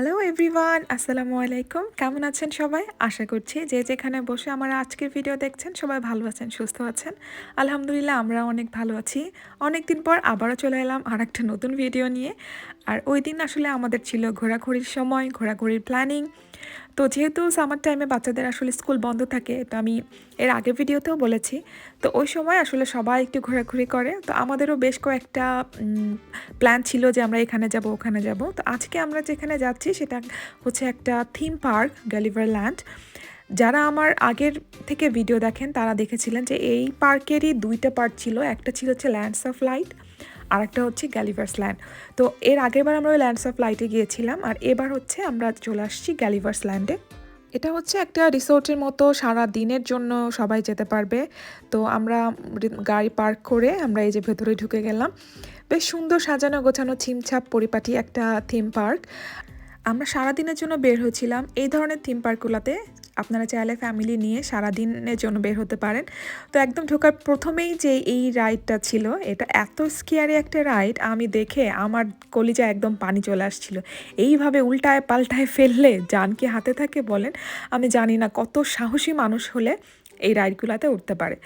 Hello everyone, আসসালামু আলাইকুম। কেমন আছেন সবাই? আশা করছি যে যেখানে বসে আমার আজকের ভিডিও দেখছেন, সবাই ভালো আছেন, সুস্থ আছেন। আলহামদুলিল্লাহ আমরা অনেক ভালো আছি। অনেক দিন পর আবারও চলে এলাম আর একটা নতুন ভিডিও নিয়ে। আর ওই দিন আসলে আমাদের ছিল ঘোরাঘুরির সময়, ঘোরাঘুরির প্ল্যানিং তো যেহেতু সামার টাইমে বাচ্চাদের আসলে স্কুল বন্ধ থাকে, তো আমি এর আগের ভিডিওতেও বলেছি। তো ওই সময় আসলে সবাই একটু ঘোরাঘুরি করে। তো আমাদেরও বেশ কয়েকটা প্ল্যান ছিল যে আমরা এখানে যাব, ওখানে যাব। তো আজকে আমরা যেখানে যাচ্ছি সেটা হচ্ছে একটা থিম পার্ক গ্যালিভার ল্যান্ড যারা আমার আগের থেকে ভিডিও দেখেন, তারা দেখেছিলেন যে এই পার্কেরই দুইটা পার্ট ছিল। একটা ছিল হচ্ছে ল্যান্ডস অফ লাইট আর একটা হচ্ছে গ্যালিভার্স ল্যান্ড তো এর আগের বার আমরা ওই ল্যান্ডস অফ লাইটে গিয়েছিলাম, আর এবার হচ্ছে আমরা চলে আসছি গ্যালিভার্স ল্যান্ডে এটা হচ্ছে একটা রিসোর্টের মতো, সারা দিনের জন্য সবাই যেতে পারবে। তো আমরা গাড়ি পার্ক করে আমরা এই যে ভেতরে ঢুকে গেলাম। বেশ সুন্দর সাজানো গোছানো ছিমছাপ পরিপাটি একটা থিম পার্ক আমরা সারাদিনের জন্য বের হয়েছিলাম এই ধরনের থিম পার্কগুলোতে আপনারা চাইলে ফ্যামিলি নিয়ে সারা দিনের জন্য বের হতে পারেন। তো একদম ঢোকার প্রথমেই যে এই রাইডটা ছিল, এটা এত স্কেয়ারি একটা রাইড আমি দেখে আমার কলিজা একদম পানি চলে আসছিল। এইভাবে উল্টায় পাল্টায় ফেললে যান কি হাতে থাকে বলেন? আমি জানি না কত সাহসী মানুষ হলে এই রাইডগুলোতে উঠতে পারে।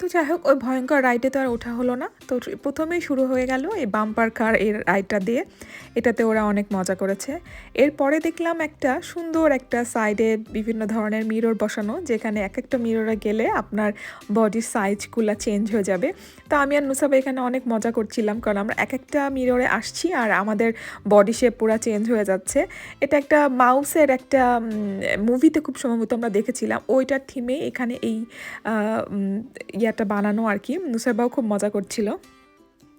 তো যাই হোক, ওই ভয়ঙ্কর রাইডে তো আর ওঠা হলো না। তো প্রথমেই শুরু হয়ে গেল এই বাম্পার কার এই রাইডটা দিয়ে। এটাতে ওরা অনেক মজা করেছে। এরপরে দেখলাম একটা সুন্দর একটা সাইডে বিভিন্ন ধরনের মিরর বসানো, যেখানে এক একটা মিররে গেলে আপনার বডির সাইজগুলো চেঞ্জ হয়ে যাবে। তো আমি আর নুসাব এখানে অনেক মজা করছিলাম, কারণ আমরা এক একটা মিররে আসছি আর আমাদের বডি শেপ পুরো চেঞ্জ হয়ে যাচ্ছে। এটা একটা মাউসের একটা মুভিতে খুব সম্ভবত আমরা দেখেছিলাম। ওইটার থিমে এখানে এই ইয়াটা বানানো আর কি। নুসাইবাও খুব মজা করছিল।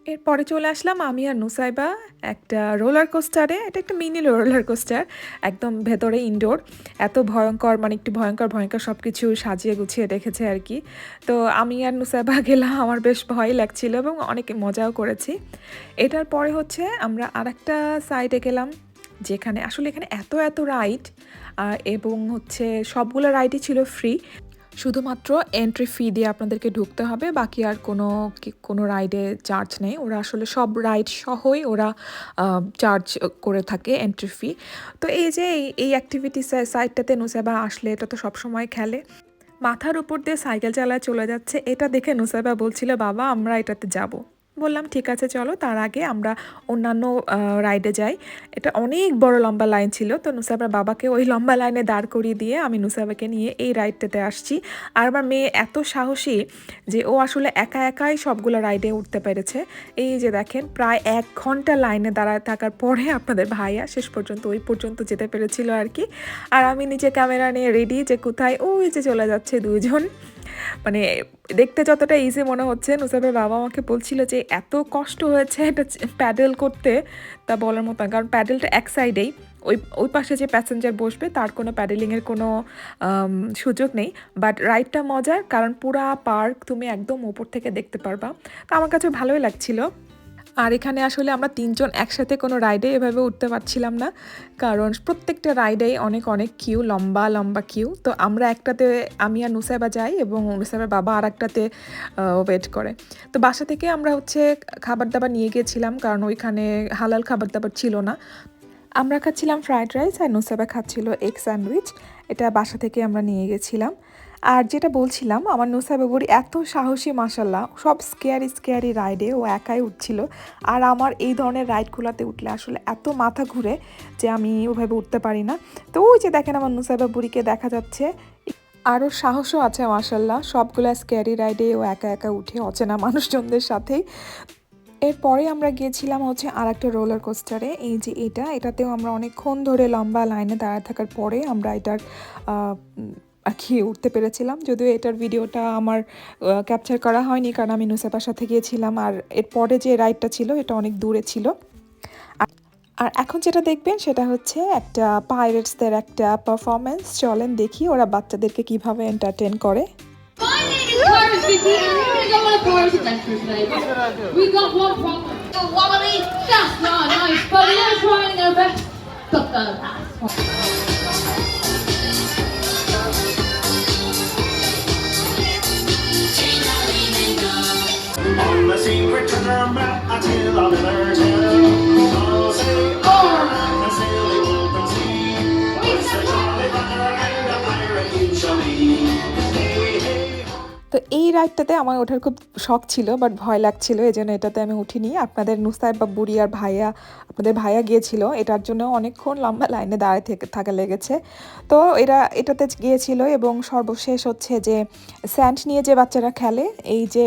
এরপরে চলে আসলাম আমি আর নুসাইবা একটা রোলার কোস্টারে। এটা একটা মিনি রোলার কোস্টার, একদম ভেতরে ইনডোর এত ভয়ঙ্কর মানে একটু ভয়ঙ্কর ভয়ঙ্কর সব কিছু সাজিয়ে গুছিয়ে রেখেছে আর কি। তো আমি আর নুসাইবা গেলাম, আমার বেশ ভয় লাগছিল এবং অনেক মজাও করেছি। এটার পরে হচ্ছে আমরা আর একটা সাইডে গেলাম, যেখানে আসলে এখানে এত এত রাইড এবং হচ্ছে সবগুলো রাইডই ছিল ফ্রি শুধুমাত্র এন্ট্রি ফি দিয়ে আপনাদেরকে ঢুকতে হবে, বাকি আর কোনো কোনো রাইডে চার্জ নেই। ওরা আসলে সব রাইড সহই ওরা চার্জ করে থাকে এন্ট্রি ফি তো এই যে এই এই অ্যাক্টিভিটি সাইডটাতে নুসাইবা আসলে এটা তো সবসময় খেলে। মাথার উপর দিয়ে সাইকেল চালায় চলে যাচ্ছে, এটা দেখে নুসাইবা বলছিল, বাবা, আমরা এটাতে যাব। বললাম, ঠিক আছে, চলো। তার আগে আমরা অন্যান্য রাইডে যাই। এটা অনেক বড় লম্বা লাইন ছিল। তো নুসাইবার বাবাকে ওই লম্বা লাইনে দাঁড় করিয়ে দিয়ে আমি নুসাইবাকে নিয়ে এই রাইডটাতে আসছি। আর আমার মেয়ে এত সাহসী যে ও আসলে একা একাই সবগুলো রাইডে উঠতে পেরেছে। এই যে দেখেন, প্রায় এক ঘণ্টা লাইনে দাঁড়ায় থাকার পরে আপনাদের ভাইয়া শেষ পর্যন্ত, ওই পর্যন্ত যেতে পেরেছিল আর কি। আর আমি নিজে ক্যামেরা নিয়ে রেডি যে কোথায়, ওই যে চলে যাচ্ছে দুজন মানে দেখতে যতটা ইজি মনে হচ্ছে নুসাফের বাবা আমাকে বলছিল যে এত কষ্ট হয়েছে এটা প্যাডেল করতে, তা বলার মতো কারণ প্যাডেলটা এক সাইডেই ওই ওই পাশে যে প্যাসেঞ্জার বসবে তার কোনো প্যাডেলিংয়ের কোনো সুযোগ নেই। বাট রাইডটা মজার, কারণ পুরা পার্ক তুমি একদম ওপর থেকে দেখতে পারবা। তা আমার কাছে ভালোই লাগছিল। আর এখানে আসলে আমরা তিনজন একসাথে কোনো রাইডে এভাবে উঠতে পারছিলাম না। কারণ প্রত্যেকটা রাইডেই অনেক অনেক কিউ লম্বা লম্বা কিউ তো আমরা একটাতে, আমি আর নুসাইবা যাই এবং নুসাইবার বাবা আর একটাতে ওয়েট করে। তো বাসা থেকে আমরা হচ্ছে খাবার দাবার নিয়ে গিয়েছিলাম কারণ ওইখানে হালাল খাবার দাবার ছিল না। আমরা খাচ্ছিলাম ফ্রায়েড রাইস আর নুসাইবা খাচ্ছিল এগ স্যান্ডউইচ এটা বাসা থেকে আমরা নিয়ে গেছিলাম। আর যেটা বলছিলাম, আমার নুসা বেবুরি এত সাহসী মাসাল্লাহ সব স্কেয়ারি স্কেয়ারি রাইডে ও একাই উঠছিল। আর আমার এই ধরনের রাইডগুলোতে উঠলে আসলে এত মাথা ঘুরে যে আমি ওভাবে উঠতে পারি না। তো ওই যে দেখেন আমার নুসা বেবুরিকে দেখা যাচ্ছে। আরও সাহসও আছে মাসাল্লাহ সবগুলো স্কেয়ারি রাইডে ও একা একা উঠে অচেনা মানুষজনদের সাথেই। এরপরে আমরা গিয়েছিলাম হচ্ছে আর একটা রোলার কোস্টারে। এই যে এটা, এটাতেও আমরা অনেকক্ষণ ধরে লম্বা লাইনে দাঁড়ায় থাকার পরে আমরা এটার খেয়ে উঠতে পেরেছিলাম। যদিও এটার ভিডিওটা আমার ক্যাপচার করা হয়নি কারণ আমি নুসেপার সাথে গিয়েছিলাম আর এরপরে যে রাইডটা ছিল এটা অনেক দূরে ছিল। আর এখন যেটা দেখবেন সেটা হচ্ছে একটা পাইরেটসদের একটা পারফরমেন্স চলেন দেখি ওরা বাচ্চাদেরকে কীভাবে এন্টারটেন করে। We her map until I'm 13. তো এই রাইডটাতে আমার ওঠার খুব শখ ছিল বাট ভয় লাগছিল এই জন্য এটাতে আমি উঠিনি। আপনাদের নুসাইব বা বুড়ি আর ভাইয়া, আপনাদের ভাইয়া গিয়েছিল, এটার জন্য অনেকক্ষণ লম্বা লাইনে দাঁড়ায় থেকে, থাকা লেগেছে। তো এরা, এটাতে গিয়েছিল এবং সর্বশেষ হচ্ছে যে স্যান্ড নিয়ে যে বাচ্চারা খেলে, এই যে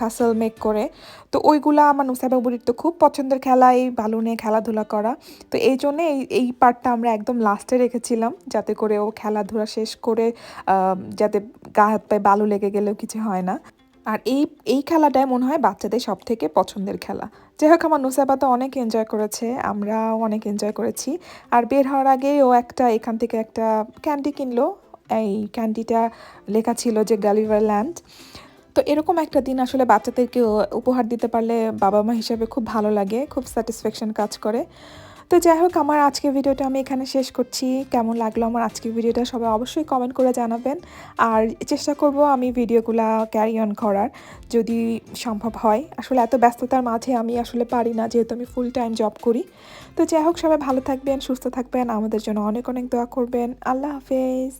কাসল মেক করে, তো ওইগুলা আমার নুসাইবা বুড়ির তো খুব পছন্দের খেলা, এই বালু নিয়ে খেলাধুলা করা। তো এই জন্য এই এই পার্টটা আমরা একদম লাস্টে রেখেছিলাম, যাতে করে ও খেলাধুলা শেষ করে যাতে গা হাত পায়ে বালু লেগে গেলেও কিছু হয় না। আর এই এই খেলাটাই মনে হয় বাচ্চাদের সব থেকে পছন্দের খেলা। যাই হোক, আমার নুসাইবা তো অনেক এনজয় করেছে, আমরাও অনেক এনজয় করেছি। আর বের হওয়ার আগে ও একটা, এখান থেকে একটা ক্যান্ডি কিনলো। এই ক্যান্ডিটা লেখা ছিল যে গালিভার ল্যান্ড তো এরকম একটা দিন আসলে বাচ্চাদেরকে উপহার দিতে পারলে বাবা মা হিসেবে খুব ভালো লাগে, খুব স্যাটিসফ্যাকশন কাজ করে। তো যাই হোক, আমার আজকের ভিডিওটা আমি এখানে শেষ করছি। কেমন লাগল আমার আজকের ভিডিওটা সবাই অবশ্যই কমেন্ট করে জানাবেন। আর চেষ্টা করব আমি ভিডিওগুলো ক্যারি অন করার, যদি সম্ভব হয়। আসলে এত ব্যস্ততার মাঝে আমি আসলে পারি না, যেহেতু আমি ফুল টাইম জব করি। তো যাই হোক, সবাই ভালো থাকবেন, সুস্থ থাকবেন। আমাদের জন্য অনেক অনেক দোয়া করবেন। আল্লাহ হাফেজ।